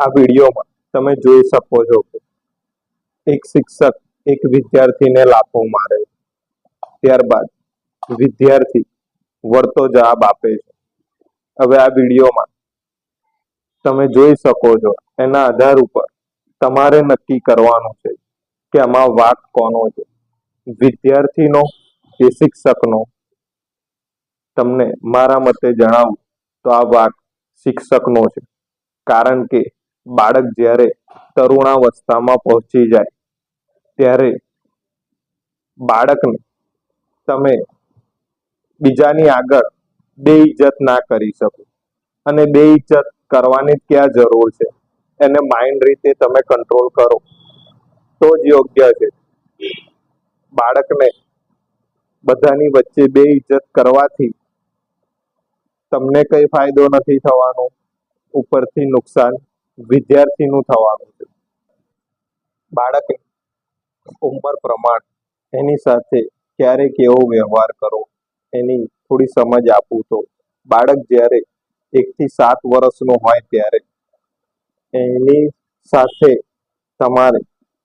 આ વિડીયોમાં તમે જોઈ શકો છો કે એક શિક્ષક એક વિદ્યાર્થીને લાફો મારે ત્યારબાદ વિદ્યાર્થી વળતો જવાબ આપે છે. હવે આ વિડીયોમાં તમે જોઈ શકો છો એના આધાર ઉપર તમારે નક્કી કરવાનું છે કે આમાં વાક કોનો છે. વિદ્યાર્થીનો કે શિક્ષકનો? તમને મારા મતે જણાવું તો આ વાક શિક્ષકનો છે. કારણ કે બાળક જ્યારે તરુણાવસ્થામાં પહોંચી જાય, ત્યારે બાળકને તમે બીજાની આગળ બે ઇજ્જત ના કરી શકો. અને બે ઇજ્જત કરવાની ક્યાં જરૂર છે? એને માઇન્ડ રીતે તમે કંટ્રોલ કરો. તો જ યોગ્ય છે. બાળકને બધાની વચ્ચે બે ઇજ્જત કરવાથી તમને કઈ ફાયદો નથી થવાનો? ઉપરથી નુકસાન વિદ્યાર્થીનું થવાનું છે. બાળકે ઉંમર પ્રમાણ એની સાથે ક્યારે કેવો વ્યવહાર કરવો, એની થોડી સમજ આપું તો બાળક જ્યારે એકથી સાત વર્ષનું હોય ત્યારે એની સાથે તમારે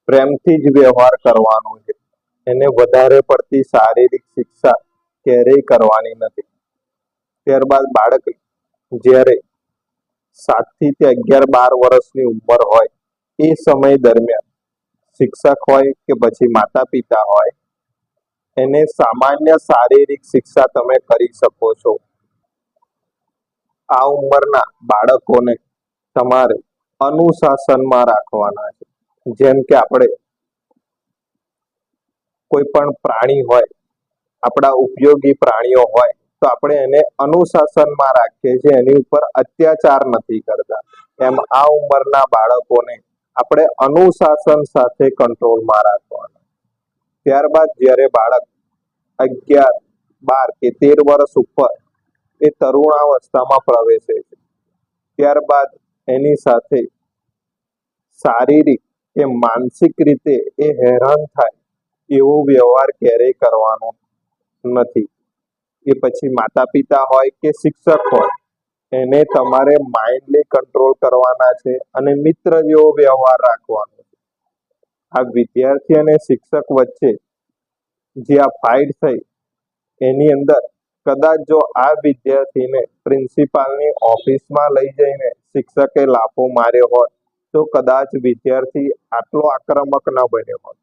પ્રેમથી જ વ્યવહાર કરવાનો છે. એને વધારે પડતી શારીરિક શિક્ષા ક્યારેય કરવાની નથી. ત્યારબાદ બાળક જ્યારે સાતથી તે અગિયાર, બાર વર્ષની ઉંમર હોય, એ સમય દરમિયાન શિક્ષક હોય કે પછી માતા પિતા હોય, એને સામાન્ય શારીરિક શિક્ષા તમે કરી શકો છો. આ ઉંમરના બાળકોને તમારે અનુશાસનમાં રાખવાના છે. જેમ કે આપણે કોઈ પણ પ્રાણી હોય, આપણા ઉપયોગી પ્રાણીઓ હોય તો આપણે એને અનુશાસનમાં રાખીએ છીએ. એની ઉપર અત્યાચાર નથી કરતા. એમ આ ઉંમરના બાળકોને આપણે અનુશાસન સાથે કંટ્રોલમાં રાખવાના. ત્યારબાદ જ્યારે બાળક અગિયાર, બાર કે તેર વર્ષ ઉપર એ તરુણાવસ્થામાં પ્રવેશે છે, ત્યારબાદ એની સાથે શારીરિક કે માનસિક રીતે એ હેરાન થાય એવો વ્યવહાર ક્યારેય કરવાનો નથી. એ પછી માતા પિતા હોય કે શિક્ષક હોય, એને તમારે માઇન્ડલી કંટ્રોલ કરવાના છે અને મિત્ર જેવો વ્યવહાર રાખવાનો છે. આ વિદ્યાર્થી અને શિક્ષક વચ્ચે જે આ ફાઇટ થઈ, એની અંદર કદાચ જો આ વિદ્યાર્થીને પ્રિન્સિપાલની ઓફિસમાં લઈ જઈને શિક્ષકે લાફો માર્યો હોત તો કદાચ વિદ્યાર્થી આટલો આક્રમક ન બન્યો હોત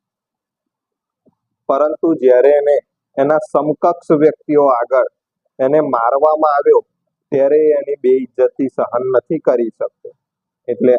પરંતુ જ્યારે એને એના સમકક્ષ વ્યક્તિઓ આગળ એને મારવામાં આવ્યો, ત્યારે એની બે ઇજ્જતી સહન નથી કરી શકતો. એટલે